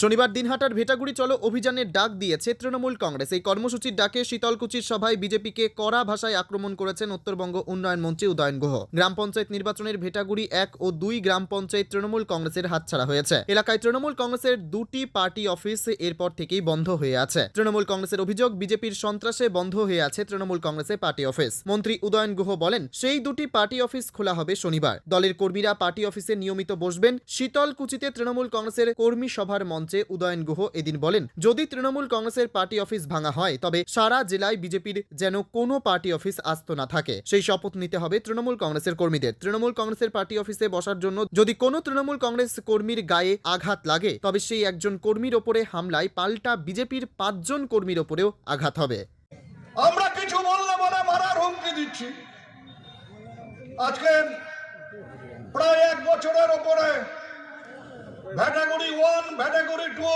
শনিবার দিনহাটার ভেটাগুড়ি চলো অভিযানের ডাক দিয়েছে তৃণমূল কংগ্রেস। এই কর্মসূচির ডাকে শীতলকুচির সভায় বিজেপিকে কড়া ভাষায় আক্রমণ করেছেন উত্তরবঙ্গ উন্নয়ন মন্ত্রী উদয়ন গুহ। গ্রাম পঞ্চায়েত নির্বাচনের ভেটাগুড়ি এক ও দুই গ্রাম পঞ্চায়েত তৃণমূল কংগ্রেসের হাতছাড়া হয়েছে। এলাকায় তৃণমূল কংগ্রেসের দুটি পার্টি অফিস এরপর থেকেই বন্ধ হয়ে আছে। তৃণমূল কংগ্রেসের অভিযোগ, বিজেপির সন্ত্রাসে বন্ধ হয়ে আছে তৃণমূল কংগ্রেসের পার্টি অফিস। মন্ত্রী উদয়ন গুহ বলেন, সেই দুটি পার্টি অফিস খোলা হবে শনিবার। দলের কর্মীরা পার্টি অফিসে নিয়মিত বসবেন। শীতলকুচিতে তৃণমূল কংগ্রেসের কর্মী সভার মঞ্চে উদয়ন গুহ এদিন বলেন, যদি তৃণমূল কংগ্রেসের পার্টি অফিস ভাঙা হয়, তবে সারা জেলায় বিজেপির যেন কোনো পার্টি অফিস আসত না থাকে। সেই শপথ নিতে হবে তৃণমূল কংগ্রেসের কর্মীদের। তৃণমূল কংগ্রেসের পার্টি অফিসে বসার জন্য যদি কোনো তৃণমূল কংগ্রেস কর্মীর গায়ে আঘাত লাগে, তবে সেই একজন কর্মীর ওপরে হামলায় পাল্টা বিজেপির পাঁচজন কর্মীর ওপরেও আঘাত হবে। আমরা কিছু বললে বলে মারার হুমকি দিচ্ছি। আজকে প্রায় এক বছরের ওপরে ভ্যাটাগরি ওয়ান ভ্যাটাগরি টু।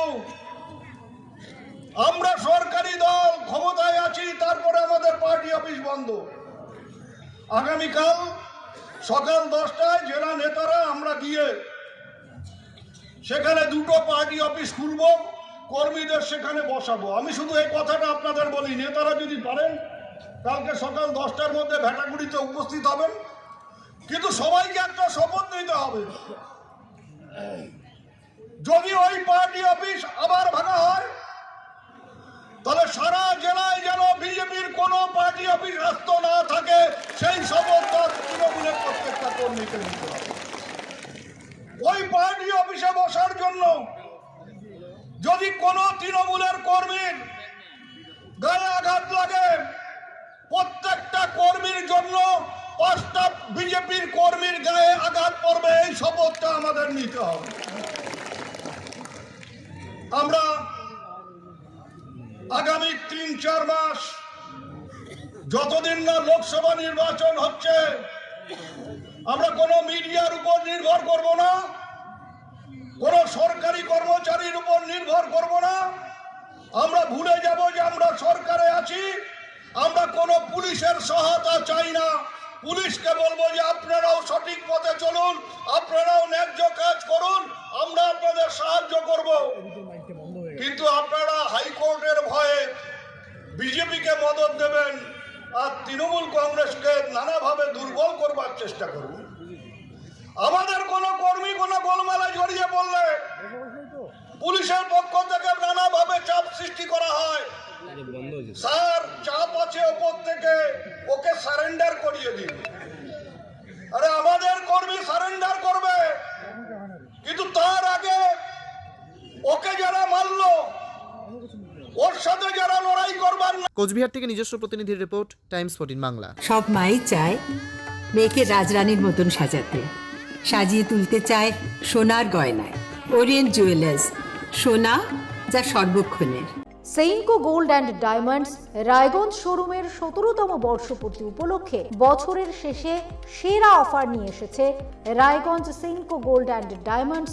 আমরা সরকারি দল, ক্ষমতায় আছি, তারপরে আমাদের পার্টি অফিস বন্ধ। আগামীকাল সকাল দশটায় জেলা নেতারা আমরা গিয়ে সেখানে দুটো পার্টি অফিস খুলব, কর্মীদের সেখানে বসাবো। আমি শুধু এই কথাটা আপনাদের বলি, নেতারা যদি পারেন, কালকে সকাল দশটার মধ্যে ভেটাগুড়িতে উপস্থিত হবেন। কিন্তু সবাইকে একটা শপথ নিতে হবে। যদি ওই পার্টি অফিস আবার ভাঙা হয়, তাহলে সারা জেলায় যেন বিজেপির কোনো পার্টি অফিস রাস্ত না থাকে, সেই শপথটা তৃণমূলের প্রত্যেকটা কর্মীকে নিতে হবে। ওই পার্টি অফিসে বসার জন্য যদি কোনো তৃণমূলের কর্মীর গায়ে আঘাত লাগে, প্রত্যেকটা কর্মীর জন্য পাঁচটা বিজেপির কর্মীর গায়ে আঘাত পড়বে, এই শপথটা আমাদের নিতে হবে। আমরা আগামী তিন, চার মাস যতদিন না লোকসভা নির্বাচন হচ্ছে, আমরা কোনো মিডিয়ার উপর নির্ভর করব না, কোনো সরকারি কর্মচারীর উপর নির্ভর করব না। আমরা ভুলে যাব যে আমরা সরকারে আছি, আমরা কোনো পুলিশের সহায়তা চাই না। পুলিশকে বলব যে আপনারাও সঠিক পথে চলুন, আপনারাও ন্যায্য কাজ করুন, আমরা আপনাদের সাহায্য করব। কিন্তু আপনারা হাইকোর্টের ভয়ে বিজেপিকে মদত দেবেন আর তৃণমূল কংগ্রেসকে নানাভাবে দুর্বল করবার চেষ্টা করুন। আমাদের কোনো কর্মী, কোনো গোলমালা জড়িয়ে পড়লে পুলিশের পক্ষ থেকে নানাভাবে চাপ সৃষ্টি করা হয়। স্যার, চাপ আছে ওপর থেকে, ওকে সারেন্ডার করিয়ে দিন। আরে আমাদের কর্মী সারেন্ডার করবে, কিন্তু তার আগে ওকে যারা মারলো ওর সাথে যারা লড়াই করবার না কোচবিহার থেকে নিজস্ব প্রতিনিধির রিপোর্ট টাইমস ফোর্টিন বাংলা। সব মাই চায় মেয়েকে রাজরানীর মতন সাজাতে। সাজিয়ে তুলতে চায় সোনার গয়নায়। ওরিয়েন্ট জুয়েলার্স সোনা যা সর্বক্ষণের। Senco gold and diamonds Raiganj শোরুমের সতেরোতম বর্ষপূর্তি উপলক্ষে বছরের শেষে সেরা অফার নিয়ে এসেছে Raiganj Senco gold and diamonds